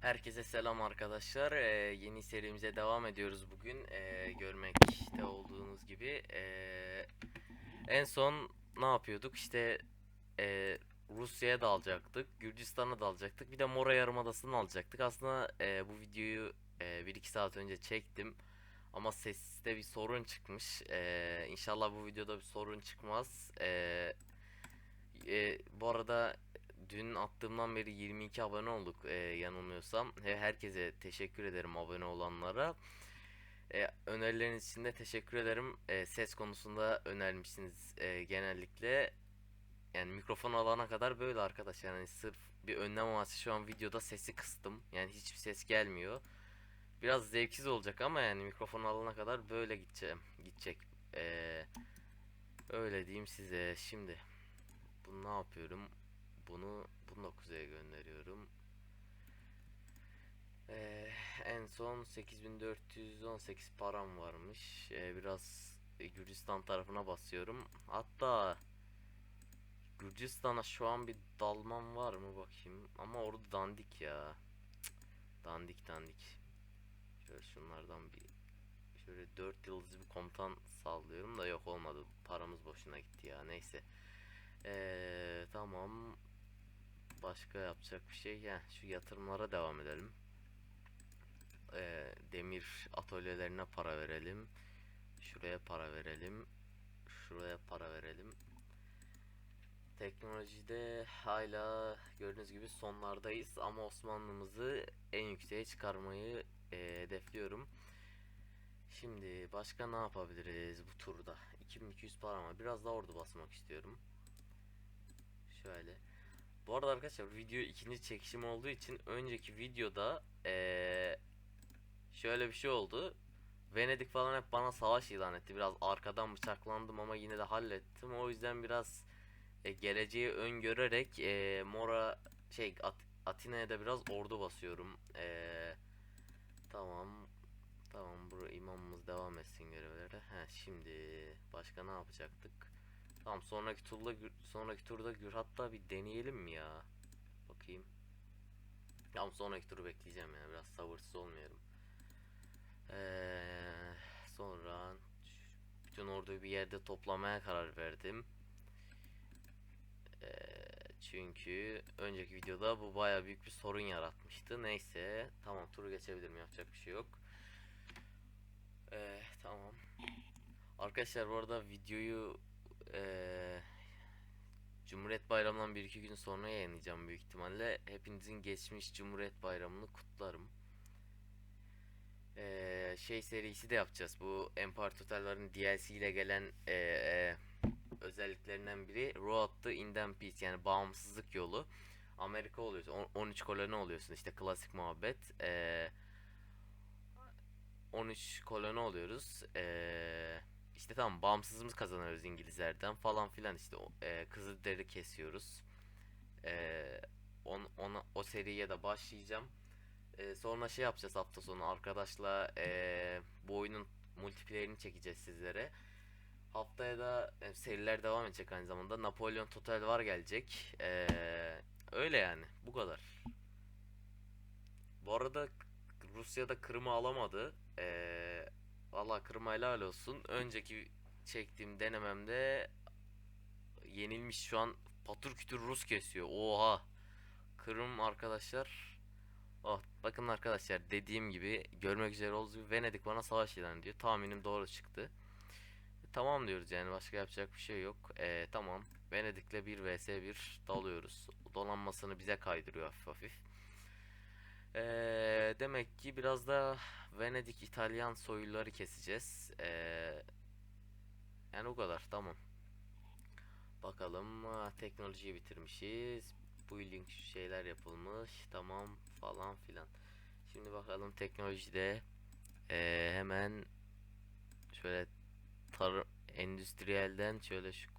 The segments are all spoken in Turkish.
Herkese selam arkadaşlar. Ee, yeni serimize devam ediyoruz bugün. Ee, görmekte olduğunuz gibi. Ee, en son ne yapıyorduk? İşte ee, Rusya'ya dalacaktık. Gürcistan'a dalacaktık. Bir de Mora Yarımadası'nı alacaktık. Aslında ee, bu videoyu ee, 1-2 saat önce çektim. Ama seste bir sorun çıkmış. Ee, inşallah bu videoda bir sorun çıkmaz. Ee, e, bu arada dün attığımdan beri 22 abone olduk e, yanılmıyorsam. He- Herkese teşekkür ederim abone olanlara. E, önerileriniz için de teşekkür ederim. E, ses konusunda önermişsiniz e, genellikle. Yani mikrofon alana kadar böyle arkadaşlar. Yani sırf bir önlem amaçlı şu an videoda sesi kıstım. Yani hiçbir ses gelmiyor. Biraz zevksiz olacak ama yani mikrofon alana kadar böyle gideceğim. Gidecek. E, öyle diyeyim size. Şimdi bunu ne yapıyorum? Bunu bunu da kuzeye gönderiyorum. Ee, en son 8418 param varmış. Ee, biraz Gürcistan tarafına basıyorum. Hatta Gürcistan'a şu an bir dalmam var mı bakayım. Ama orada dandik ya. Cık, Dandik dandik. Şöyle şunlardan bir şöyle 4 yıldızlı bir komutan sallıyorum da yok olmadı. Paramız boşuna gitti ya. Neyse. Ee, tamam. Başka yapacak bir şey. ya şu yatırımlara devam edelim. Ee, demir atölyelerine para verelim. Şuraya para verelim. Şuraya para verelim. Teknolojide hala gördüğünüz gibi sonlardayız ama Osmanlımızı en yükseğe çıkarmayı e, hedefliyorum. Şimdi başka ne yapabiliriz bu turda? 2200 para ama biraz daha ordu basmak istiyorum. Şöyle. Bu arada arkadaşlar video ikinci çekişim olduğu için önceki videoda eee, şöyle bir şey oldu. Venedik falan hep bana savaş ilan etti. Biraz arkadan bıçaklandım ama yine de hallettim. O yüzden biraz e, geleceği öngörerek e, Mora şey At- Atina'ya da biraz ordu basıyorum. Eee, tamam. Tamam bu imamımız devam etsin görevlere. He şimdi başka ne yapacaktık? Tamam sonraki turda sonraki turda Gür hatta bir deneyelim mi ya? Bakayım. Tamam sonraki turu bekleyeceğim ya biraz sabırsız olmayalım. Ee, sonra bütün orduyu bir yerde toplamaya karar verdim. Ee, çünkü önceki videoda bu baya büyük bir sorun yaratmıştı. Neyse tamam turu geçebilirim yapacak bir şey yok. Ee, tamam. Arkadaşlar bu arada videoyu eee Cumhuriyet Bayramı'ndan bir iki gün sonra yayınlayacağım büyük ihtimalle. Hepinizin geçmiş Cumhuriyet Bayramı'nı kutlarım. Eee, şey serisi de yapacağız. Bu Empire Total'ların DLC ile gelen eee, özelliklerinden biri Road to Independence yani bağımsızlık yolu. Amerika oluyorsun. on- 13 koloni oluyorsun. işte klasik muhabbet. Eee 13 koloni oluyoruz. Eee işte tamam bağımsızlığımız kazanıyoruz İngilizlerden falan filan işte e, Kızılderili kesiyoruz. Eee on, ona, o seriye de başlayacağım. Eee, sonra şey yapacağız hafta sonu arkadaşla eee bu oyunun multiplayer'ini çekeceğiz sizlere. Haftaya da e, seriler devam edecek aynı zamanda. Napolyon Total var gelecek. Eee, öyle yani bu kadar. Bu arada Rusya'da Kırım'ı alamadı. Eee Valla Kırım'a helal olsun. Önceki çektiğim denememde yenilmiş şu an patır kütür Rus kesiyor. Oha. Kırım arkadaşlar. Oh, bakın arkadaşlar dediğim gibi görmek üzere olduğu gibi Venedik bana savaş ilan ediyor. Tahminim doğru çıktı. Tamam diyoruz yani başka yapacak bir şey yok. Ee, tamam. Venedik'le 1 vs 1 dalıyoruz. Dolanmasını bize kaydırıyor hafif hafif. Ee, demek ki biraz da Venedik İtalyan soyluları keseceğiz. Ee, yani o kadar tamam. Bakalım ha, teknolojiyi bitirmişiz. Building şeyler yapılmış. Tamam falan filan. Şimdi bakalım teknolojide ee, hemen şöyle tar endüstriyelden şöyle şu,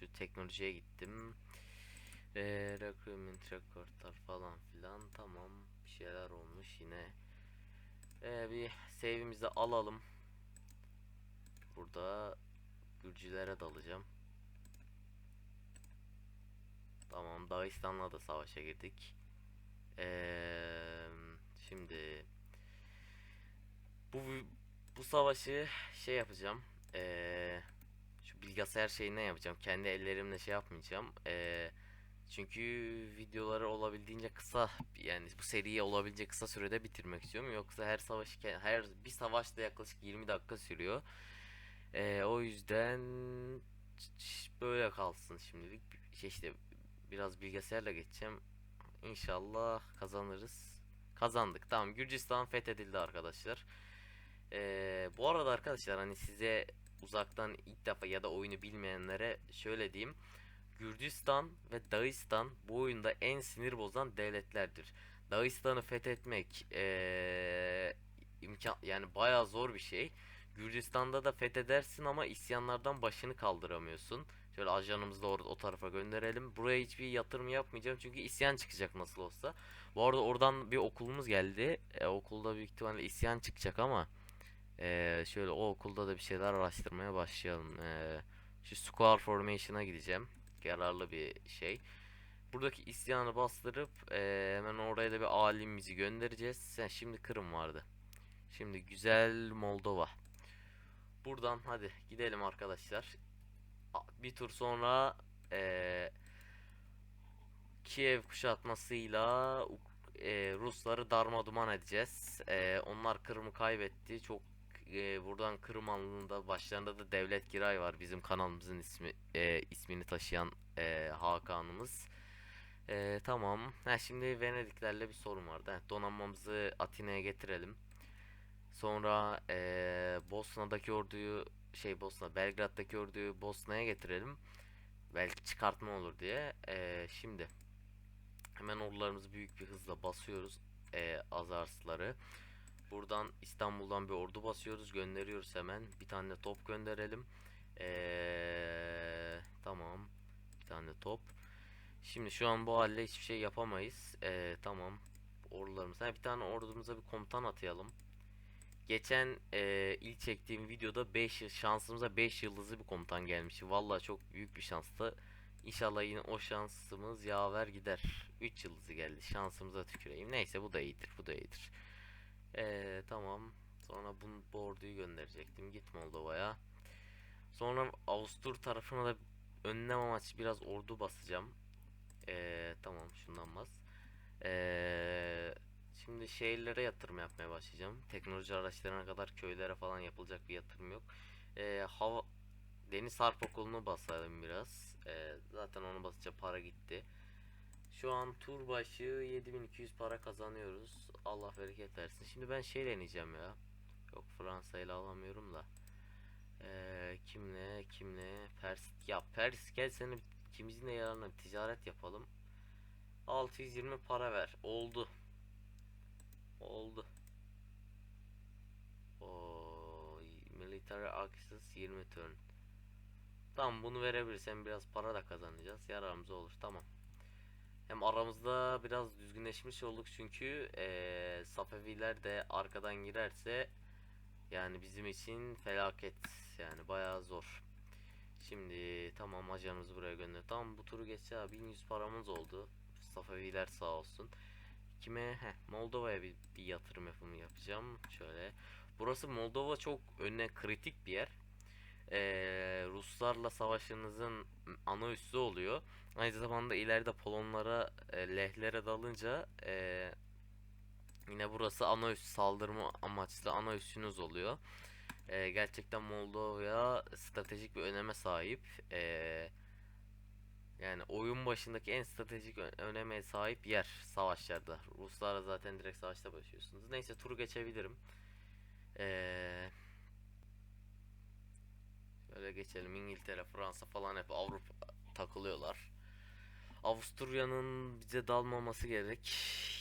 şu teknolojiye gittim. Ee, recruitment recordlar falan filan tamam şeyler olmuş yine. Ee, bir save'imizi alalım. Burada Gürcülere dalacağım. Tamam Dağistan'la da savaşa girdik. Ee, Şimdi bu bu savaşı şey yapacağım. Eee şu bilgisayar şeyine yapacağım. Kendi ellerimle şey yapmayacağım. Eee çünkü videoları olabildiğince kısa yani bu seriyi olabildiğince kısa sürede bitirmek istiyorum. Yoksa her savaş her bir savaş da yaklaşık 20 dakika sürüyor. Eee, o yüzden böyle kalsın şimdilik. Şey işte biraz bilgisayarla geçeceğim. İnşallah kazanırız. Kazandık. Tamam Gürcistan fethedildi arkadaşlar. Eee, bu arada arkadaşlar hani size uzaktan ilk defa ya da oyunu bilmeyenlere şöyle diyeyim. Gürcistan ve Dağıstan bu oyunda en sinir bozan devletlerdir. Dağıstan'ı fethetmek eee, imkan yani bayağı zor bir şey. Gürcistan'da da fethedersin ama isyanlardan başını kaldıramıyorsun. Şöyle ajanımızı da o tarafa gönderelim. Buraya hiçbir yatırım yapmayacağım çünkü isyan çıkacak nasıl olsa. Bu arada oradan bir okulumuz geldi. E, okulda büyük ihtimalle isyan çıkacak ama e, şöyle o okulda da bir şeyler araştırmaya başlayalım. E, şu Square Formation'a gideceğim. Yararlı bir şey. Buradaki isyanı bastırıp e, hemen oraya da bir alimimizi göndereceğiz. Sen şimdi Kırım vardı. Şimdi güzel Moldova. Buradan hadi gidelim arkadaşlar. Bir tur sonra eee Kiev kuşatmasıyla eee, Rusları darmaduman edeceğiz. Eee, onlar Kırım'ı kaybetti. Çok eee, buradan Kırım alnında başlarında da Devlet Giray var. Bizim kanalımızın ismi eee, ismini taşıyan eee, Hakan'ımız. Eee, tamam. Ha, şimdi Venediklerle bir sorun vardı. Ha, donanmamızı Atina'ya getirelim. Sonra eee, Bosna'daki orduyu şey Bosna Belgrad'daki orduyu Bosna'ya getirelim. Belki çıkartma olur diye. Eee, şimdi hemen ordularımızı büyük bir hızla basıyoruz. Eee Azarsları. Buradan İstanbul'dan bir ordu basıyoruz. Gönderiyoruz hemen. Bir tane top gönderelim. Eee, tamam. Bir tane top. Şimdi şu an bu halde hiçbir şey yapamayız. Eee, tamam. Ordularımız. Ha, bir tane ordumuza bir komutan atayalım. Geçen eee, ilk çektiğim videoda 5 şansımıza 5 yıldızlı bir komutan gelmişti. Vallahi çok büyük bir şanstı. İnşallah yine o şansımız yaver gider. 3 yıldızı geldi. Şansımıza tüküreyim. Neyse bu da iyidir. Bu da iyidir. Eee, tamam. Sonra bunu, bu orduyu gönderecektim. Git Moldova'ya. Sonra Avustur tarafına da önlem amaçlı biraz ordu basacağım. Eee, tamam şundan bas. Eee Şimdi şehirlere yatırım yapmaya başlayacağım. Teknoloji araçlarına kadar köylere falan yapılacak bir yatırım yok. Ee, hava Deniz Harp Okulu'nu basalım biraz. Ee, zaten onu basınca para gitti. Şu an tur başı 7200 para kazanıyoruz. Allah bereket versin. Şimdi ben şey deneyeceğim ya. Yok Fransa ile alamıyorum da. Ee, kimle kimle Pers ya Pers gel seni ikimizin de yararına ticaret yapalım. 620 para ver. Oldu. Oldu. O military access 20 turn. Tamam bunu verebilirsem biraz para da kazanacağız. Yararımıza olur. Tamam. Hem aramızda biraz düzgünleşmiş olduk çünkü eee Safeviler de arkadan girerse yani bizim için felaket. Yani bayağı zor. Şimdi tamam ajanımızı buraya gönder. Tamam bu turu geçse abi 1100 paramız oldu. Safeviler sağ olsun. Kime? Heh, Moldova'ya bir, bir yatırım yapımı yapacağım. Şöyle. Burası Moldova çok önüne kritik bir yer. Ee, Ruslarla savaşınızın ana üssü oluyor. Aynı zamanda ileride Polonlara, e, Lehlere dalınca e, yine burası ana üs saldırma amaçlı ana üssünüz oluyor. E, gerçekten Moldova stratejik bir öneme sahip. E, yani oyun başındaki en stratejik öneme sahip yer savaşlarda. Ruslarla zaten direkt savaşta başlıyorsunuz. Neyse turu geçebilirim. Ee, şöyle geçelim. İngiltere, Fransa falan hep Avrupa takılıyorlar. Avusturya'nın bize dalmaması gerek.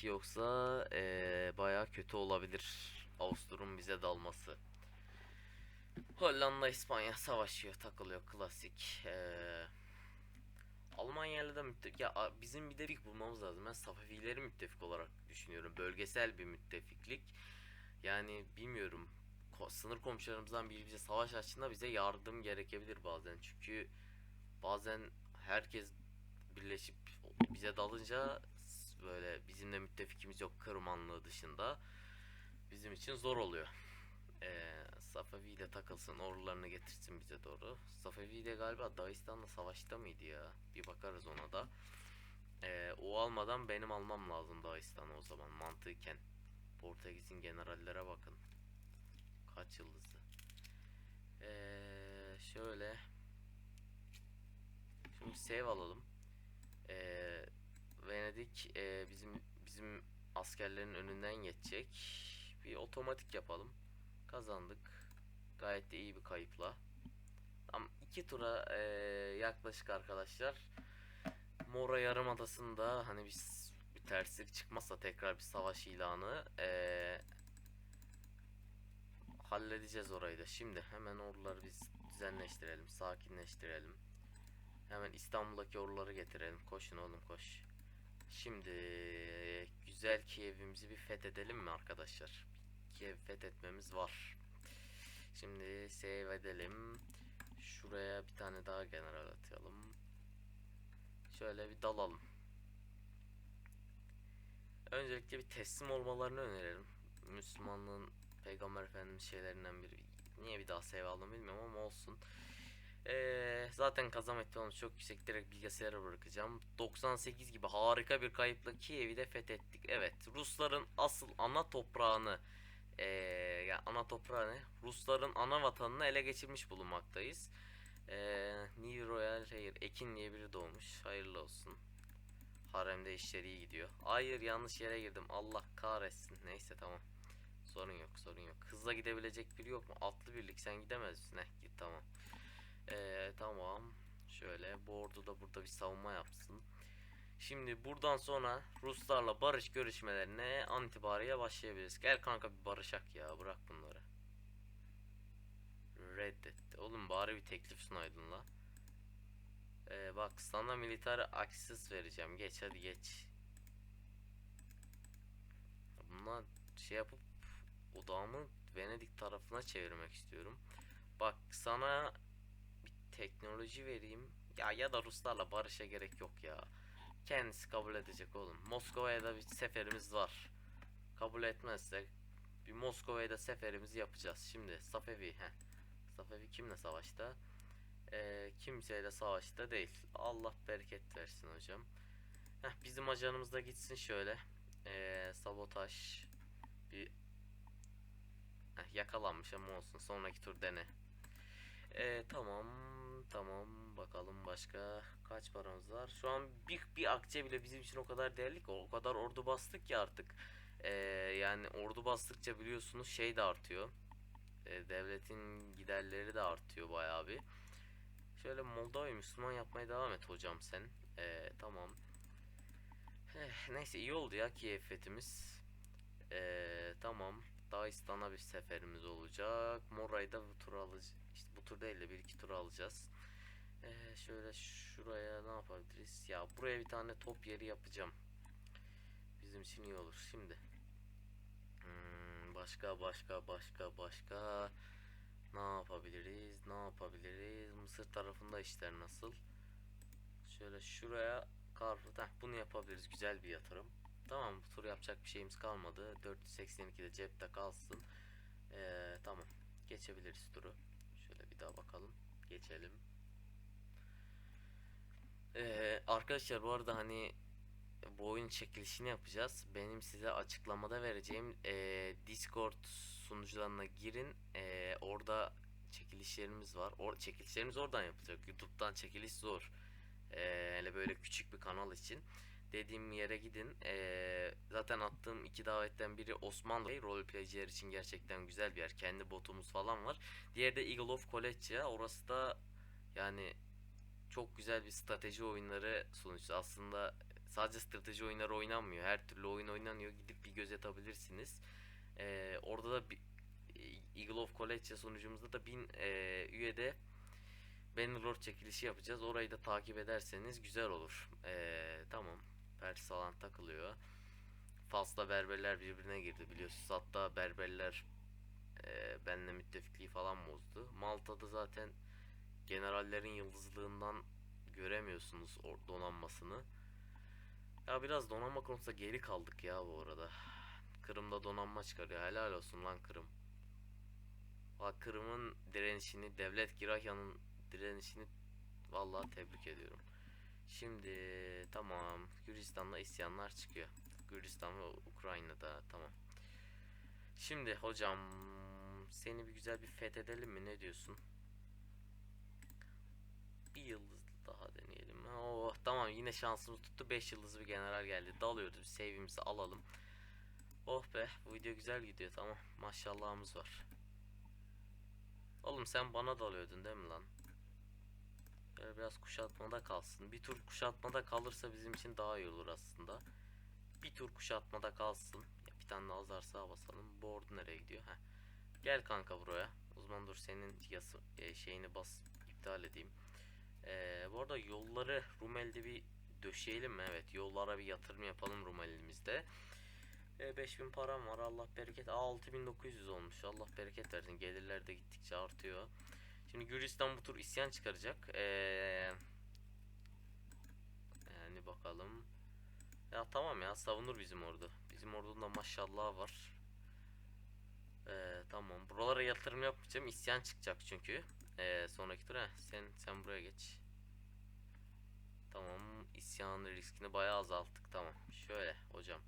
Yoksa ee, bayağı kötü olabilir. Avustur'un bize dalması. Hollanda, İspanya savaşıyor, takılıyor. Klasik. Ee, Almanya'yla da müttefik ya bizim bir de bir bulmamız lazım. Ben Safevileri müttefik olarak düşünüyorum. Bölgesel bir müttefiklik. Yani bilmiyorum. Ko- sınır komşularımızdan biri bize savaş açtığında bize yardım gerekebilir bazen. Çünkü bazen herkes birleşip bize dalınca böyle bizimle müttefikimiz yok Kırmanlığı dışında. Bizim için zor oluyor. Ee, Safevi ile takılsın ordularını getirsin bize doğru. Safevi de galiba Dağistan'la savaşta mıydı ya? Bir bakarız ona da. Ee, o almadan benim almam lazım Dağistan'ı o zaman mantıken. Portekiz'in generallere bakın. Kaç yıldızlı. Ee, şöyle. Şimdi save alalım. Ee, Venedik e, bizim bizim askerlerin önünden geçecek. Bir otomatik yapalım. Kazandık. Gayet de iyi bir kayıpla. Tam iki tura e, yaklaşık arkadaşlar. Mora Yarımadası'nda hani bir, s- bir terslik çıkmazsa tekrar bir savaş ilanı e, halledeceğiz orayı da. Şimdi hemen orduları biz düzenleştirelim, sakinleştirelim. Hemen İstanbul'daki orduları getirelim. Koşun oğlum koş. Şimdi güzel Kiev'imizi bir fethedelim mi arkadaşlar? Kiev fethetmemiz var. Şimdi save edelim. Şuraya bir tane daha general atalım. Şöyle bir dalalım. Öncelikle bir teslim olmalarını öneririm. Müslümanlığın Peygamber Efendimiz şeylerinden biri. Niye bir daha save aldım bilmiyorum ama olsun. Ee, zaten kazanma ihtimalimiz çok yüksek. Direkt bilgisayara bırakacağım. 98 gibi harika bir kayıpla Kiev'i de fethettik. Evet, Rusların asıl ana toprağını ee, ya ana toprağı ne? Rusların ana vatanını ele geçirmiş bulunmaktayız. Ee, New Royal hayır Ekin diye biri doğmuş. Hayırlı olsun. Haremde işleri iyi gidiyor. Hayır yanlış yere girdim. Allah kahretsin. Neyse tamam. Sorun yok sorun yok. Hızla gidebilecek biri yok mu? Atlı birlik sen gidemez misin? Heh git tamam. Ee, tamam. Şöyle bu ordu da burada bir savunma yapsın. Şimdi buradan sonra Ruslarla barış görüşmelerine an başlayabiliriz. Gel kanka bir barışak ya bırak bunları. Reddetti. Oğlum bari bir teklif sunaydın la. Ee, bak sana military access vereceğim. Geç hadi geç. Bunlar şey yapıp odağımı Venedik tarafına çevirmek istiyorum. Bak sana teknoloji vereyim. Ya ya da Ruslarla barışa gerek yok ya. Kendisi kabul edecek oğlum. Moskova'ya da bir seferimiz var. Kabul etmezse bir Moskova'ya da seferimizi yapacağız. Şimdi Safevi he. Safevi kimle savaşta? Ee, kimseyle savaşta değil. Allah bereket versin hocam. Heh, bizim ajanımız da gitsin şöyle. Ee, sabotaj bir Heh, yakalanmış ama olsun. Sonraki tur dene. Ee, tamam tamam bakalım başka kaç paramız var. Şu an bir, bir akçe bile bizim için o kadar değerli ki o kadar ordu bastık ki artık. Ee, yani ordu bastıkça biliyorsunuz şey de artıyor. Ee, devletin giderleri de artıyor bayağı bir. Şöyle Moldova'yı Müslüman yapmaya devam et hocam sen. Ee, tamam. Eh, neyse iyi oldu ya Kiev fethimiz. Ee, tamam. Dağistan'a bir seferimiz olacak. Moray'da bu tur alacağız. İşte bu tur değil de bir iki tur alacağız. Ee, şöyle şuraya ne yapabiliriz? Ya buraya bir tane top yeri yapacağım. Bizim için iyi olur. Şimdi. Hmm, başka başka başka başka. Ne yapabiliriz? Ne yapabiliriz? Mısır tarafında işler nasıl? Şöyle şuraya kar. Heh, bunu yapabiliriz. Güzel bir yatırım. Tamam bu tur yapacak bir şeyimiz kalmadı. 482'de cepte kalsın. Ee, tamam. Geçebiliriz turu. Şöyle bir daha bakalım. Geçelim. Ee, arkadaşlar bu arada hani bu oyun çekilişini yapacağız. Benim size açıklamada vereceğim ee, Discord sunucularına girin. Ee, orada çekilişlerimiz var. Or çekilişlerimiz oradan yapılacak. YouTube'dan çekiliş zor. Ee, hele böyle küçük bir kanal için dediğim yere gidin. Ee, zaten attığım iki davetten biri Osmanlı roleplayciler için gerçekten güzel bir yer. Kendi botumuz falan var. Diğeri de Eagle of Kolechya. Orası da yani çok güzel bir strateji oyunları sunucusu. Aslında sadece strateji oyunları oynanmıyor. Her türlü oyun oynanıyor. Gidip bir göz atabilirsiniz. Ee, orada da bir, Eagle of Kolechya sunucumuzda da 1000 e, üyede Bannerlord çekilişi yapacağız. Orayı da takip ederseniz güzel olur. Ee, tamam. Pers falan takılıyor. Fas'la Berberler birbirine girdi biliyorsunuz. Hatta Berberler e, benle müttefikliği falan bozdu. Malta'da zaten generallerin yıldızlığından göremiyorsunuz donanmasını. Ya biraz donanma konusunda geri kaldık ya bu arada. Kırım'da donanma çıkarıyor. Helal olsun lan Kırım. Bak Kırım'ın direnişini, Devlet Girahya'nın direnişini vallahi tebrik ediyorum. Şimdi tamam Gürcistan'da isyanlar çıkıyor. Gürcistan ve Ukrayna'da tamam. Şimdi hocam seni bir güzel bir fethedelim mi ne diyorsun? Bir yıldız daha deneyelim. Oh tamam yine şansımız tuttu. 5 yıldızlı bir general geldi. Dalıyoruz. Save'imizi alalım. Oh be bu video güzel gidiyor tamam. Maşallahımız var. Oğlum sen bana dalıyordun değil mi lan? Böyle biraz kuşatmada kalsın. Bir tur kuşatmada kalırsa bizim için daha iyi olur aslında. Bir tur kuşatmada kalsın. Ya bir tane daha zarsa basalım. Bu ordu nereye gidiyor? Heh. Gel kanka buraya. Uzman dur senin yası, e, şeyini bas iptal edeyim. Ee, bu arada yolları Rumeli'de bir döşeyelim mi? Evet yollara bir yatırım yapalım Rumeli'mizde. Ee, 5000 param var Allah bereket. Aa, 6900 olmuş. Allah bereket versin. Gelirler de gittikçe artıyor. Şimdi Gürcistan bu tur isyan çıkaracak. Ee, yani bakalım. Ya tamam ya savunur bizim ordu. Bizim ordunda maşallah var. Ee, tamam. Buralara yatırım yapmayacağım. İsyan çıkacak çünkü. Ee, sonraki tur. Heh, sen sen buraya geç. Tamam. İsyan riskini bayağı azalttık. Tamam. Şöyle hocam.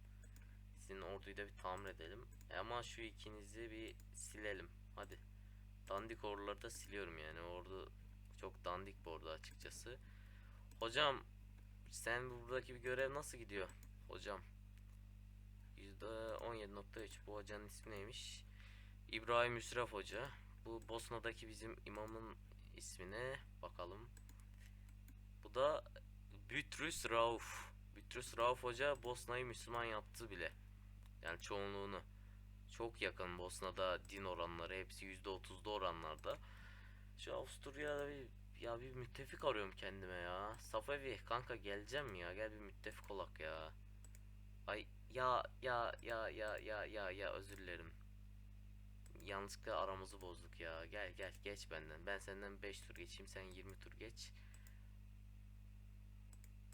Sizin orduyu da bir tamir edelim. E ama şu ikinizi bir silelim. Hadi. Dandik orduları da siliyorum yani. Ordu çok dandik bir ordu açıkçası. Hocam sen buradaki bir görev nasıl gidiyor? Hocam. %17.3 bu hocanın ismi neymiş? İbrahim Hüsrev Hoca. Bu Bosna'daki bizim imamın ismine bakalım. Bu da Bütrüs Rauf. Bütrüs Rauf Hoca Bosna'yı Müslüman yaptı bile. Yani çoğunluğunu. Çok yakın Bosna'da din oranları hepsi %30'da oranlarda. Şu Avusturya'da bir ya bir müttefik arıyorum kendime ya. Safevi kanka geleceğim ya. Gel bir müttefik olak ya. Ay ya ya ya ya ya ya ya özür dilerim. Yanlışlıkla aramızı bozduk ya. Gel gel geç benden. Ben senden 5 tur geçeyim sen 20 tur geç.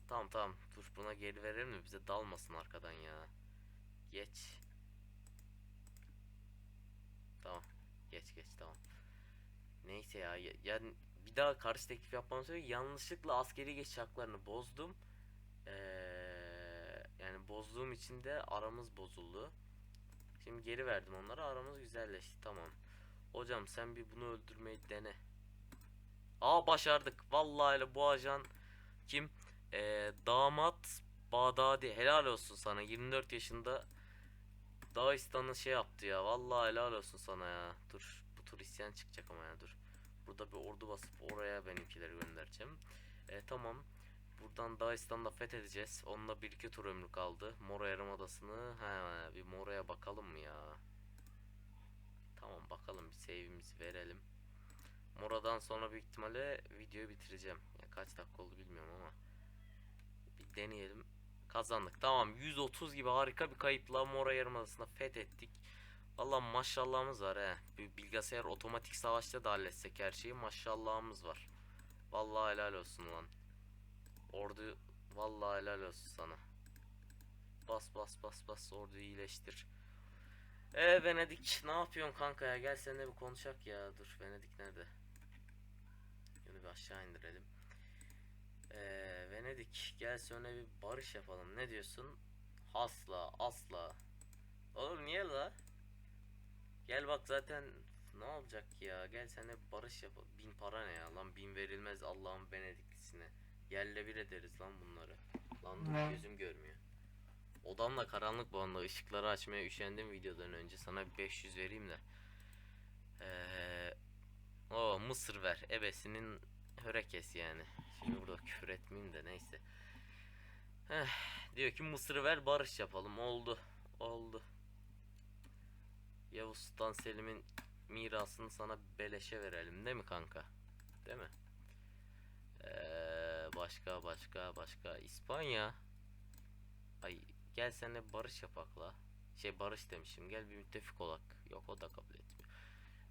Tamam tamam dur buna geri verelim mi bize dalmasın arkadan ya. Geç. Tamam. Geç geç tamam. Neyse ya. ya yani bir daha karşı teklif yapmam söyle. Yanlışlıkla askeri geçiş haklarını bozdum. Ee, yani bozduğum için de aramız bozuldu. Şimdi geri verdim onlara. Aramız güzelleşti. Tamam. Hocam sen bir bunu öldürmeyi dene. Aa başardık. Vallahi bu ajan kim? Ee, damat Bağdadi. Helal olsun sana. 24 yaşında Dağistan'ı şey yaptı ya. Vallahi helal olsun sana ya. Dur. Bu tur isyan çıkacak ama ya dur. Burada bir ordu basıp oraya benimkileri göndereceğim. E, tamam. Buradan Dağistan'da fethedeceğiz. Onunla bir iki tur ömrü kaldı. Mora Yarımadası'nı he bir Mora'ya bakalım mı ya? Tamam bakalım bir save'imizi verelim. Mora'dan sonra büyük ihtimalle videoyu bitireceğim. Ya kaç dakika oldu bilmiyorum ama. Bir deneyelim. Kazandık. Tamam 130 gibi harika bir kayıpla Mora Yarımadası'nda fethettik. Valla maşallahımız var he. Bir bilgisayar otomatik savaşta da halletsek her şeyi maşallahımız var. Vallahi helal olsun lan. Ordu vallahi helal olsun sana. Bas bas bas bas orduyu iyileştir. Ee Venedik ne yapıyorsun kanka ya gel seninle bir konuşak ya dur Venedik nerede? Şunu bir aşağı indirelim. Ee, Venedik gel sonra bir barış yapalım ne diyorsun? Asla asla. Oğlum niye la? Gel bak zaten ne olacak ya gel seninle barış yapalım. Bin para ne ya lan bin verilmez Allah'ın Venediklisine. Yerle bir ederiz lan bunları. Lan dur gözüm görmüyor. Odam da karanlık bu anda ışıkları açmaya üşendim videodan önce sana bir 500 vereyim de. Ee, o mısır ver ebesinin hörekesi yani. Şimdi burada küfür etmeyeyim de neyse. Heh, diyor ki mısırı ver barış yapalım oldu oldu. Yavuz Sultan Selim'in mirasını sana beleşe verelim değil mi kanka? Değil mi? Ee, başka başka başka İspanya. Ay gel seninle barış yapakla. Şey barış demişim. Gel bir müttefik olak. Yok o da kabul etmiyor.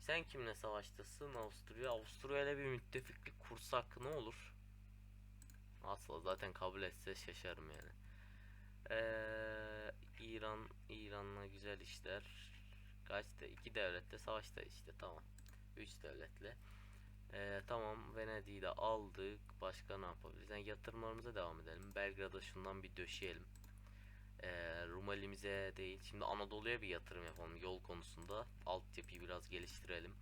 Sen kimle savaştasın? Avusturya. Avusturya ile bir müttefiklik kursak ne olur? Asla zaten kabul etse şaşarım yani. Ee, İran İran'la güzel işler. Kaçta? İki devlette savaşta işte tamam. Üç devletle. Ee, tamam Venedik'i de aldık. Başka ne yapabiliriz? Yani yatırımlarımıza devam edelim. Belgrad'a şundan bir döşeyelim. Ee, Rumelimize değil. Şimdi Anadolu'ya bir yatırım yapalım yol konusunda. Altyapıyı biraz geliştirelim.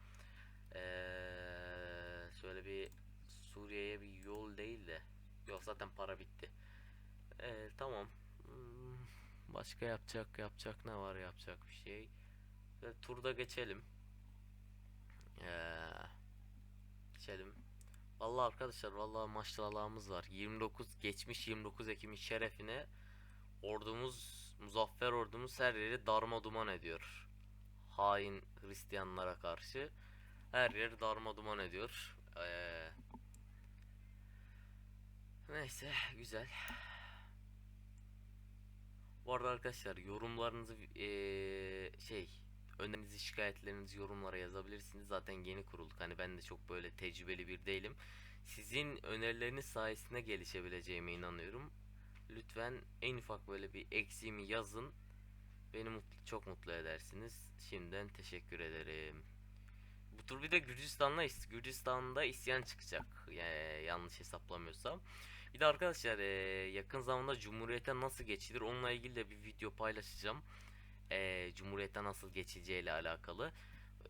Ee, şöyle bir Suriye'ye bir yol değil de. Yok zaten para bitti. Ee, tamam. Hmm, Başka yapacak yapacak ne var yapacak bir şey. Ve turda geçelim. Ee, geçelim. Vallahi arkadaşlar vallahi maşallahımız var. 29 geçmiş 29 Ekim'in şerefine ordumuz muzaffer ordumuz her yeri darma duman ediyor. Hain Hristiyanlara karşı her yeri darma duman ediyor. Ee, neyse güzel. Bu arada arkadaşlar yorumlarınızı eee, şey önerinizi şikayetlerinizi yorumlara yazabilirsiniz. Zaten yeni kurulduk. Hani ben de çok böyle tecrübeli bir değilim. Sizin önerileriniz sayesinde gelişebileceğime inanıyorum. Lütfen en ufak böyle bir eksiğimi yazın. Beni mutlu, çok mutlu edersiniz. Şimdiden teşekkür ederim. Bu tur bir de Gürcistan'la is- Gürcistan'da isyan çıkacak. Yani yanlış hesaplamıyorsam. Bir de arkadaşlar eee, yakın zamanda Cumhuriyete nasıl geçilir onunla ilgili de bir video paylaşacağım. Eee Cumhuriyete nasıl geçileceğiyle alakalı.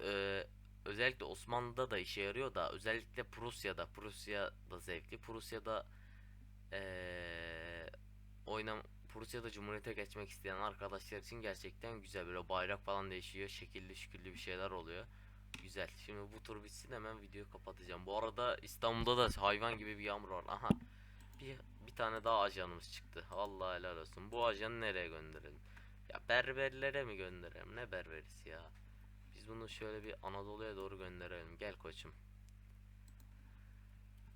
Eee, özellikle Osmanlı'da da işe yarıyor da özellikle Prusya'da Prusya da zevkli. Prusya'da eee oynam Prusya'da Cumhuriyete geçmek isteyen arkadaşlar için gerçekten güzel. Böyle bayrak falan değişiyor. Şekilli şüküllü bir şeyler oluyor. Güzel. Şimdi bu tur bitsin hemen videoyu kapatacağım. Bu arada İstanbul'da da hayvan gibi bir yağmur var. Aha. Bir, bir tane daha ajanımız çıktı. Vallahi helal olsun. Bu ajanı nereye gönderelim? Ya berberlere mi gönderelim? Ne berberisi ya? Biz bunu şöyle bir Anadolu'ya doğru gönderelim. Gel koçum.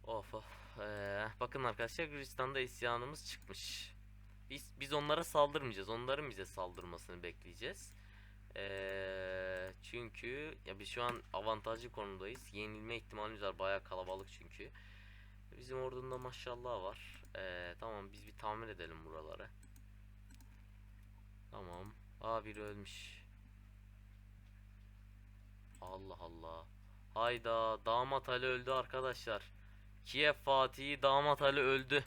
Of of. Ee, bakın arkadaşlar Gürcistan'da isyanımız çıkmış. Biz biz onlara saldırmayacağız. Onların bize saldırmasını bekleyeceğiz. Ee, çünkü ya biz şu an avantajlı konumdayız. Yenilme ihtimalimiz var. Bayağı kalabalık çünkü. Bizim ordunda maşallah var. Ee, tamam biz bir tamir edelim buraları. Aa biri ölmüş. Allah Allah. Hayda damat Ali öldü arkadaşlar. Kiev Fatih'i damat Ali öldü.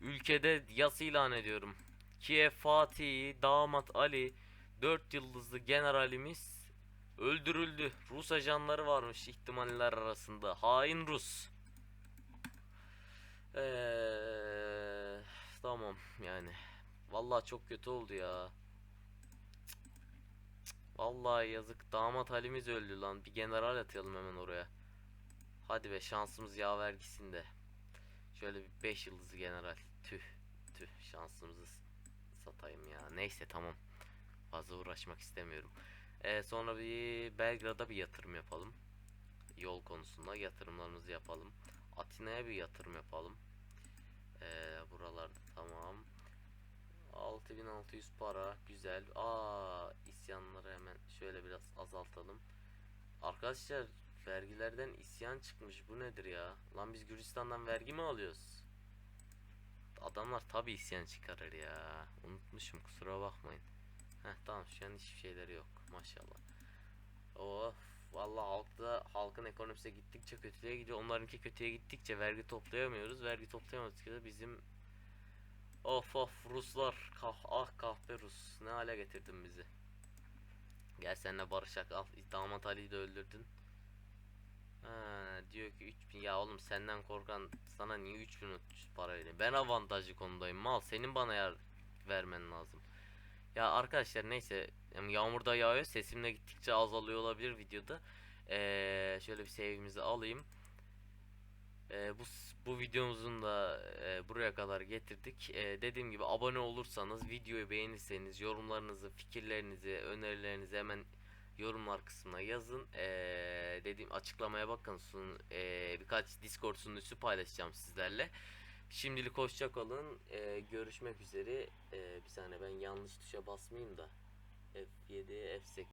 Ülkede yas ilan ediyorum. Kiev Fatih'i damat Ali 4 yıldızlı generalimiz öldürüldü. Rus ajanları varmış ihtimaller arasında. Hain Rus. Eee tamam yani. Vallahi çok kötü oldu ya. Vallahi yazık. Damat halimiz öldü lan. Bir general atayalım hemen oraya. Hadi be şansımız yaver gitsin de. Şöyle bir 5 yıldızlı general. Tüh. Tüh şansımızı satayım ya. Neyse tamam. Fazla uğraşmak istemiyorum. Ee, sonra bir Belgrad'a bir yatırım yapalım. Yol konusunda yatırımlarımızı yapalım. Atina'ya bir yatırım yapalım. Ee, buralarda tamam. 6600 para güzel. Aa isyanları hemen şöyle biraz azaltalım. Arkadaşlar vergilerden isyan çıkmış. Bu nedir ya? Lan biz Gürcistan'dan vergi mi alıyoruz? Adamlar tabi isyan çıkarır ya. Unutmuşum kusura bakmayın. Heh tamam şu an hiçbir şeyleri yok maşallah. Of vallahi halkta halkın ekonomisi gittikçe kötüye gidiyor. Onlarınki kötüye gittikçe vergi toplayamıyoruz. Vergi toplayamadıkça da bizim Of of Ruslar kah ah kahpe Rus ne hale getirdin bizi. Gel seninle barışak al damat Ali'yi de öldürdün. Ha, diyor ki 3000 ya oğlum senden korkan sana niye 3300 para vereyim? Ben avantajlı konumdayım mal senin bana yer vermen lazım. Ya arkadaşlar neyse yani yağmur da yağıyor sesim de gittikçe azalıyor olabilir videoda. Ee, şöyle bir save'imizi alayım. Ee, bu bu videomuzun da e, buraya kadar getirdik. Ee, dediğim gibi abone olursanız, videoyu beğenirseniz, yorumlarınızı, fikirlerinizi, önerilerinizi hemen yorumlar kısmına yazın. Ee, dediğim açıklamaya bakın. E, birkaç Discord sunucusu paylaşacağım sizlerle. Şimdilik hoşça kalın. Ee, görüşmek üzere. Ee, bir saniye ben yanlış tuşa basmayayım da. F7, F8